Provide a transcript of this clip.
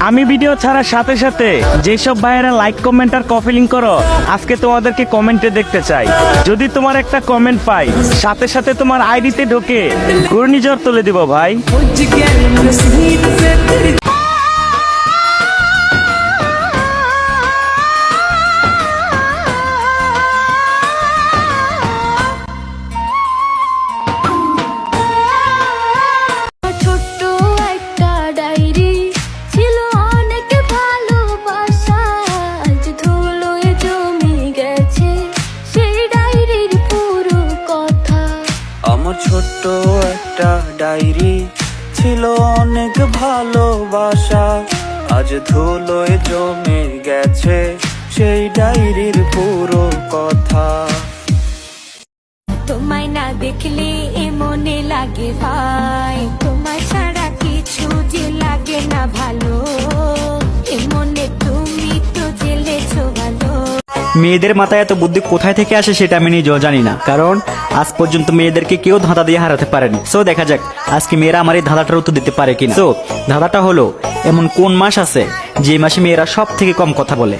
আমি ভিডিও ছাড়ার সাথে সাথে যেসব ভাইয়েরা লাইক কমেন্ট আর কফিলিং করো, আজকে তোমাদেরকে কমেন্টে দেখতে চাই। যদি তোমার একটা কমেন্ট পাই, সাথে সাথে তোমার আইডিতে ঢোকে ঘূর্ণিঝড় তুলে দিব ভাই। ছোট্ট একটা ডায়েরি ছিল অনেক ভালোবাসা। আজ ধুলোয় জমে গেছে সেই ডায়েরির পুরো কথা। তোমায় না দেখলে এ মনে লাগে ভাই। তোমার মেয়েদের মাথায় এত বুদ্ধি কোথায় থেকে আসে সেটা আমি নিজেও জানি না। কারণ আজ পর্যন্ত মেয়েদেরকে কেউ ধাঁধা দিয়ে হারাতে পারেনি। সো দেখা যাক, আজকে মেয়েরা আমার এই ধাঁধাটার উত্তর দিতে পারে কিনা। সো ধাঁধাটা হলো, এমন কোন মাস আছে যে মাসে মেয়েরা সব থেকে কম কথা বলে?